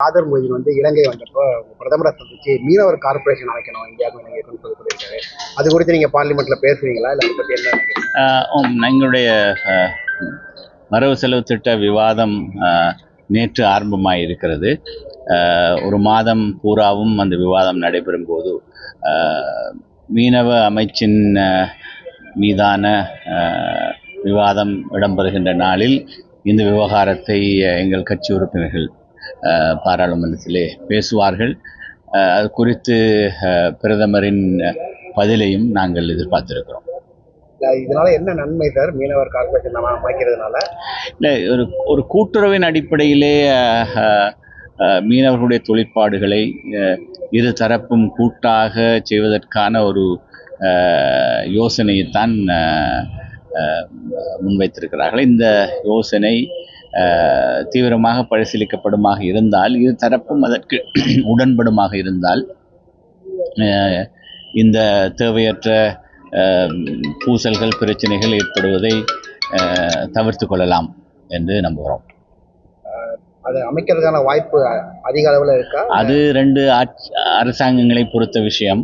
காதர் மொய்தீன் வந்து இலங்கை வந்தப்போ பிரதமரை சந்திச்சு மீனவர் கார்ப்பரேஷன் அமைக்கணும் இந்தியாவுக்கு இலங்கைக்குன்னு சொல்லி சொல்லியிருக்காரு. அது குறித்து நீங்க பார்லிமெண்ட்ல பேசுவீங்களா? இல்லை அதை பத்தி என்ன ஆஹ் எங்களுடைய வரவு செலவு திட்ட விவாதம் ஆஹ், நேற்று ஆரம்பமாக இருக்கிறது. ஆஹ், ஒரு மாதம் பூராவும் அந்த விவாதம் நடைபெறும் போது ஆஹ், மீனவ அமைச்சின் மீதான ஆஹ், விவாதம் இடம்பெறுகின்ற நாளில் இந்த விவகாரத்தை எங்கள் கட்சி உறுப்பினர்கள் பாராளுமன்றத்திலே பேசுவார்கள். அது குறித்து பிரதமரின் பதிலையும் நாங்கள் எதிர்பார்த்திருக்கிறோம். இதனால என்ன நன்மை சார்? மீனவர் கார்ப்பரேஷன் நம்ம அமைக்கிறதுனால? இல்லை ஒரு ஒரு கூட்டுறவின் அடிப்படையிலே மீனவர்களுடைய தொழிற்பாடுகளை இரு தரப்பும் கூட்டாக செய்வதற்கான ஒரு யோசனையைத்தான் முன்வைத்திருக்கிறார்கள். இந்த யோசனை தீவிரமாக பரிசீலிக்கப்படுமாக இருந்தால் இரு தரப்பும் அதற்கு உடன்படுமாக இருந்தால் இந்த தேவையற்ற பூசல்கள் பிரச்சனைகள் ஏற்படுவதை தவிர்த்து கொள்ளலாம் என்று நம்புகிறோம். அது அமைக்கிறதுக்கான வாய்ப்பு அதிக அளவுல இருக்கா? அது ரெண்டு அரசாங்கங்களை பொறுத்த விஷயம்.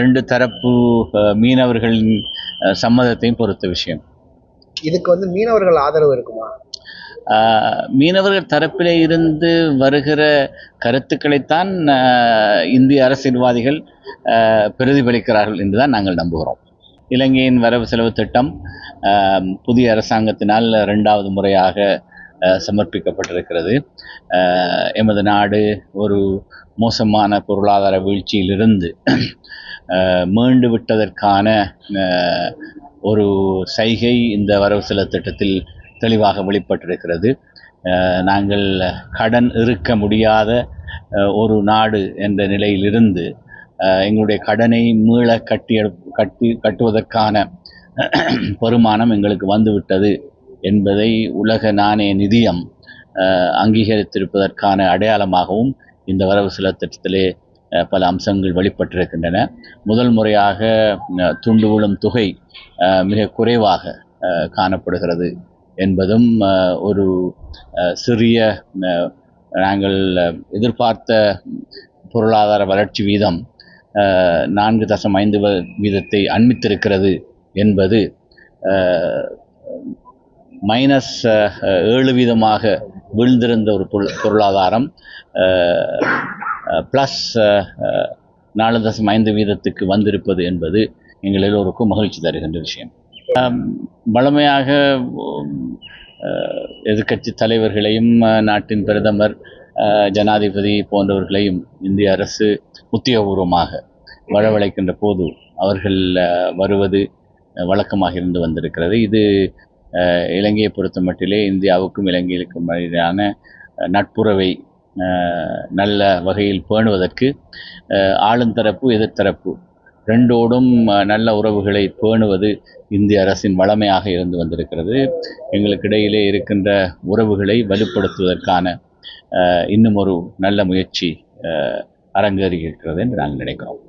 ரெண்டு தரப்பு மீனவர்களின் சம்மதத்தையும் பொறுத்த விஷயம். இதுக்கு வந்து மீனவர்கள் ஆதரவு இருக்குமா? மீனவர்கள் தரப்பிலே இருந்து வருகிற கருத்துக்களைத்தான் இந்திய அரசியல்வாதிகள் பிரதிபலிக்கிறார்கள் என்றுதான் நாங்கள் நம்புகிறோம். இலங்கையின் வரவு செலவு திட்டம் புதிய அரசாங்கத்தினால் ரெண்டாவது முறையாக சமர்ப்பிக்கப்பட்டிருக்கிறது. எமது நாடு ஒரு மோசமான பொருளாதார வீழ்ச்சியிலிருந்து மீண்டு விட்டதற்கான ஒரு சைகை இந்த வரவு செலவு திட்டத்தில் தெளிவாக வெளிப்பட்டிருக்கிறது. நாங்கள் கடன் இருக்க முடியாத ஒரு நாடு என்ற நிலையிலிருந்து எங்களுடைய கடனை மீள கட்டி கட்டி கட்டுவதற்கான பெருமானம் எங்களுக்கு வந்துவிட்டது என்பதை உலக நாணய நிதியம் அங்கீகரித்திருப்பதற்கான அடையாளமாகவும் இந்த வரவு செலவு திட்டத்திலே பல அம்சங்கள் வெளிப்பட்டிருக்கின்றன. முதல் முறையாக துண்டு விழும் தொகை மிக குறைவாக காணப்படுகிறது. என்பதும் ஒரு சிறிய நாங்கள் எதிர்பார்த்த பொருளாதார வளர்ச்சி வீதம் நான்கு தசம் ஐந்து வ- வீதத்தை அண்மித்திருக்கிறது என்பது மைனஸ் ஏழு வீதமாக வீழ்ந்திருந்த ஒரு பொருள் பொருளாதாரம் ப்ளஸ் நாலு தசம் ஐந்து வீதத்துக்கு வந்திருப்பது என்பது எங்கள் எல்லோருக்கும் மகிழ்ச்சி தருகின்ற விஷயம். வளமையாக எதிர்கட்சி எதிர்க்கட்சி தலைவர்களையும் நாட்டின் பிரதமர் ஜனாதிபதி போன்றவர்களையும் இந்திய அரசு உத்தியோகபூர்வமாக வரவழைக்கின்ற போது அவர்கள் வருவது வழக்கமாக இருந்து வந்திருக்கிறது. இது இலங்கையை பொறுத்த மட்டிலே இந்தியாவுக்கும் இலங்கைக்கும் இடையிலான நட்புறவை நல்ல வகையில் பேணுவதற்கு ஆளுந்தரப்பு எதிர்த்தரப்பு ரெண்டோடும் நல்ல உறவுகளை பேணுவது இந்திய அரசின் வளமையாக இருந்து வந்திருக்கிறது. எங்களுக்கு இடையிலே இருக்கின்ற உறவுகளை வலுப்படுத்துவதற்கான இன்னும் ஒரு நல்ல முயற்சி அஹ், அரங்கேறி இருக்கிறது என்று நாங்கள் நினைக்கிறோம்.